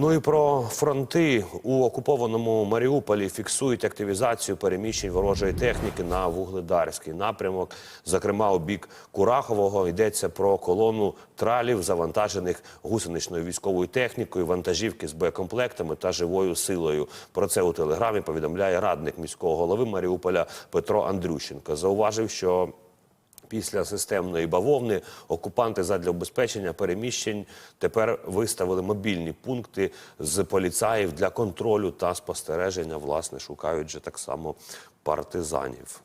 Ну і про фронти у окупованому Маріуполі фіксують активізацію переміщень ворожої техніки на вугледарський напрямок. Зокрема, у бік Курахового йдеться про колону тралів, завантажених гусеничною військовою технікою, вантажівки з боєкомплектами та живою силою. Про це у телеграмі повідомляє радник міського голови Маріуполя Петро Андрющенко. Зауважив, що Після системної бавовни окупанти задля обезпечення переміщень тепер виставили мобільні пункти з поліцаїв для контролю та спостереження. Власне, шукають же так само партизанів.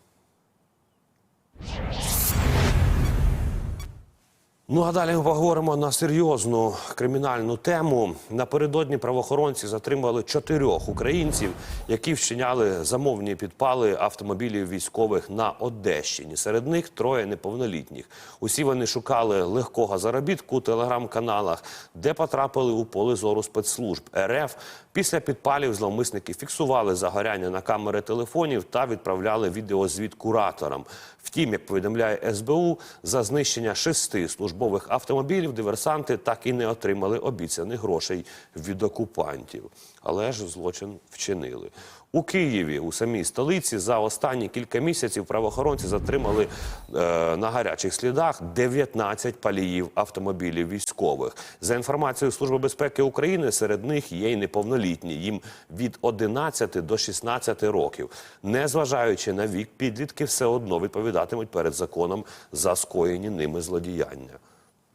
Ну а далі поговоримо на серйозну кримінальну тему. Напередодні правоохоронці затримали чотирьох українців, які вчиняли замовні підпали автомобілів військових на Одещині. Серед них троє неповнолітніх. Усі вони шукали легкого заробітку у телеграм-каналах, де потрапили у поле зору спецслужб РФ. Після підпалів зловмисники фіксували загоряння на камери телефонів та відправляли відеозвіт кураторам. Втім, як повідомляє СБУ, за знищення шести службових автомобілів диверсанти так і не отримали обіцяних грошей від окупантів. Але ж злочин вчинили. У Києві, у самій столиці, за останні кілька місяців правоохоронці затримали е, на гарячих слідах 19 паліїв автомобілів військових. За інформацією Служби безпеки України, серед них є й неповнолітні, їм від 11 до 16 років. Незважаючи на вік, підлітки все одно відповідатимуть перед законом за скоєні ними злодіяння.